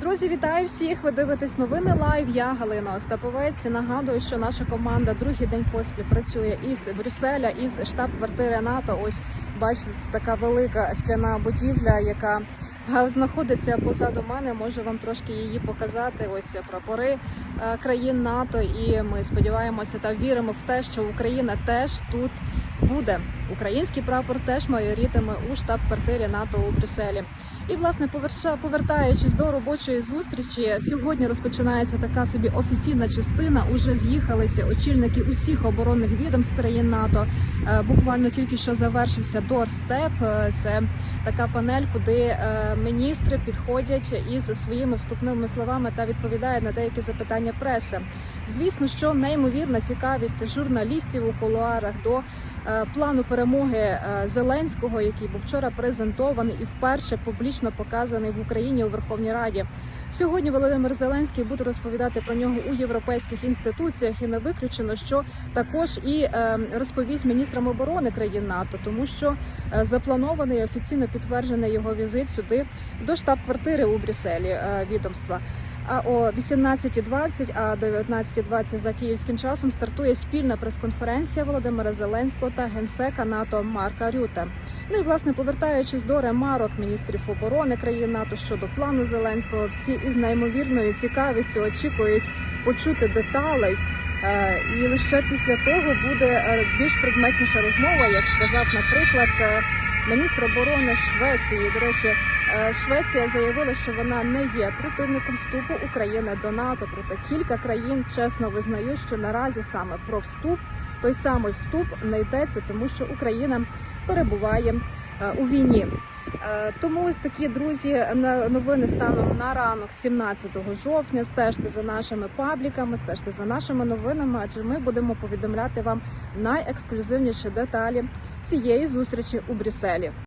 Друзі, вітаю всіх! Ви дивитесь новини лайв. Я Галина Остаповець. Нагадую, що наша команда другий день поспіль працює із Брюсселя, із штаб-квартири НАТО. Ось бачите, це така велика скляна будівля, яка знаходиться позаду мене. Можу вам трошки її показати. Ось прапори е, країн НАТО. І ми сподіваємося та віримо в те, що Україна теж тут буде. Український прапор теж майорітиме у штаб-квартирі НАТО у Брюсселі. І власне повертаючись до робочої зустрічі, сьогодні розпочинається така собі офіційна частина. Уже з'їхалися очільники усіх оборонних відомств країн НАТО. Е, Буквально тільки що завершився дорстеп. Це така панель, куди е, міністри підходять із своїми вступними словами та відповідають на деякі запитання преси. Звісно, що неймовірна цікавість журналістів у кулуарах до е, плану перемоги е, Зеленського, який був вчора презентований і вперше публічно показаний в Україні у Верховній Раді. Сьогодні Володимир Зеленський буде розповідати про нього у європейських інституціях, і не виключено, що також і е, розповість міністрам оборони країн НАТО, тому що е, запланований офіційно підтверджений його візит сюди до штаб-квартири у Брюсселі е, відомства. А о 18.20, а 19.20 за київським часом стартує спільна прес-конференція Володимира Зеленського та генсека НАТО Марка Рюте. Ну і власне повертаючись до ремарок міністрів оборони країн НАТО щодо плану Зеленського, всі із неймовірною цікавістю очікують почути деталей. Е, І лише після того буде е, більш предметніша розмова, як сказав, наприклад, е, міністр оборони Швеції. До речі, е, Швеція заявила, що вона не є противником вступу України до НАТО. Проте кілька країн чесно визнають, що наразі саме про вступ, той самий вступ не йдеться, тому що Україна перебуває е, у війні. Е, Тому ось такі друзі новини станом на ранок 17 жовтня. Стежте за нашими пабліками, стежте за нашими новинами, адже ми будемо повідомляти вам найексклюзивніші деталі цієї зустрічі у Брюсселі.